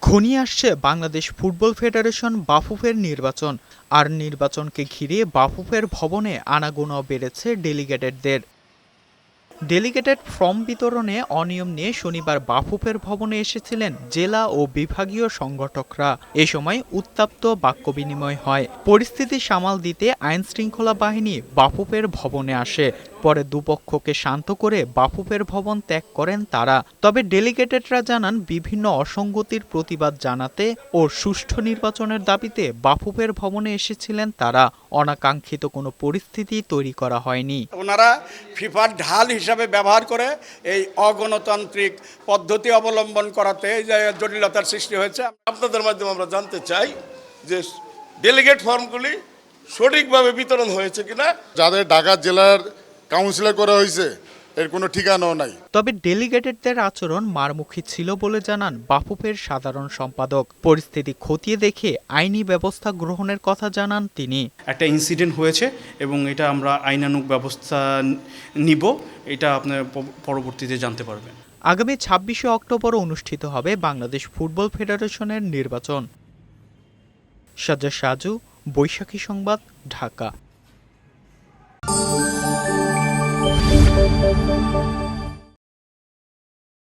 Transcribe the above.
ঘনিয়ে আসছে Bangladesh football federation বাফুফের নির্বাচন। আর নির্বাচনকে ঘিরে বাফুফের ভবনে আনাগোনাও বেড়েছে ডেলিগেটেডদের। ডেলিগেটেড ফর্ম বিতরণে অনিয়ম নিয়ে শনিবার বাফুফের ভবনে এসেছিলেন জেলা ও বিভাগীয় সংগঠকরা। এ সময় উত্তাপ্ত বাক্য বিনিময় হয়। পরিস্থিতি সামাল দিতে আইন শৃঙ্খলা বাহিনী বাফুফের ভবনে আসে। পরে দুপক্ষকে শান্ত করে বাফুফের ভবন ত্যাগ করেন তারা। তবে ডেলিগেটেডরা জানান, বিভিন্ন অসঙ্গতির প্রতিবাদ জানাতে ও সুষ্ঠু নির্বাচনের দাবিতে বাফুফের ভবনে এসেছিলেন তারা। অনাকাঙ্ক্ষিত কোনো পরিস্থিতি তৈরি করা হয়নি। ওনারা ফিফার ঢাল হিসাবে ব্যবহার করে এই অগণতান্ত্রিক পদ্ধতি অবলম্বন করাতে এই যে জটিলতার সৃষ্টি হয়েছে আপনাদের মাধ্যমে আমরা জানতে চাই যে ডেলিগেট ফর্মগুলি সঠিকভাবে বিতরণ হয়েছে কিনা। যাদের ঢাকা জেলার কাউন্সিলর করা হয়েছে এর কোনো ঠিকানাও নাই। তবে ডেলিগেটেডদের আচরণ মারমুখী ছিল বলে জানান বাফুফের সাধারণ সম্পাদক। পরিস্থিতি খতিয়ে দেখে আইনি ব্যবস্থা গ্রহণের কথা জানান তিনি। একটা ইনসিডেন্ট হয়েছে এবং এটা আমরা আইনানুগ ব্যবস্থা নিব এটা আপনার পরবর্তীতে জানতে পারবেন। আগামী ছাব্বিশে অক্টোবর অনুষ্ঠিত হবে বাংলাদেশ ফুটবল ফেডারেশনের নির্বাচন। সাজ্জা সাজু বৈশাখী সংবাদ ঢাকা।